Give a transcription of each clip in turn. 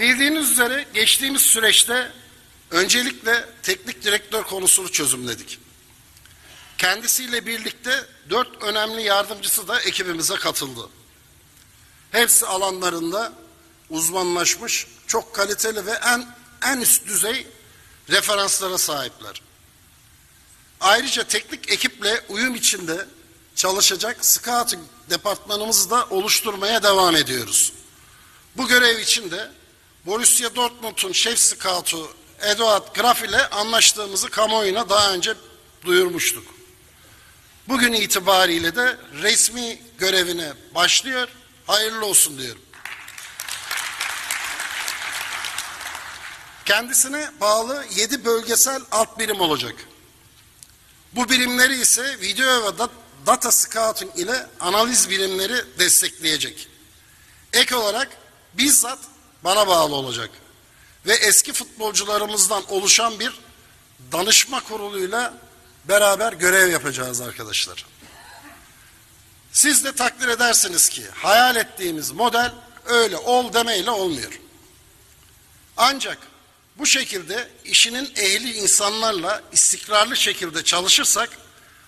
Bildiğiniz üzere geçtiğimiz süreçte öncelikle teknik direktör konusunu çözümledik. Kendisiyle birlikte dört önemli yardımcısı da ekibimize katıldı. Hepsi alanlarında uzmanlaşmış, çok kaliteli ve en en üst düzey referanslara sahipler. Ayrıca teknik ekiple uyum içinde çalışacak scouting departmanımızı da oluşturmaya devam ediyoruz. Bu görev için de Borussia Dortmund'un şef scoutu Eduard Graf ile anlaştığımızı kamuoyuna daha önce duyurmuştuk. Bugün itibariyle de resmi görevine başlıyor. Hayırlı olsun diyorum. Kendisine bağlı 7 bölgesel alt birim olacak. Bu birimleri ise video ve dat- data scouting ile analiz birimleri destekleyecek. Ek olarak bizzat bana bağlı olacak. Ve eski futbolcularımızdan oluşan bir danışma kuruluyla beraber görev yapacağız arkadaşlar. Siz de takdir edersiniz ki hayal ettiğimiz model öyle ol demeyle olmuyor. Ancak bu şekilde işinin ehli insanlarla istikrarlı şekilde çalışırsak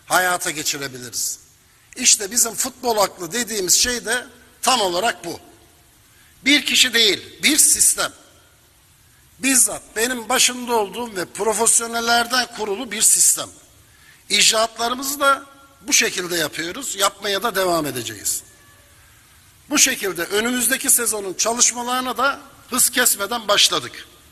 hayata geçirebiliriz. İşte bizim futbol aklı dediğimiz şey de tam olarak bu. Bir kişi değil, bir sistem. Bizzat benim başında olduğum ve profesyonellerden kurulu bir sistem. İcraatlarımızı da bu şekilde yapıyoruz, yapmaya da devam edeceğiz. Bu şekilde önümüzdeki sezonun çalışmalarına da hız kesmeden başladık.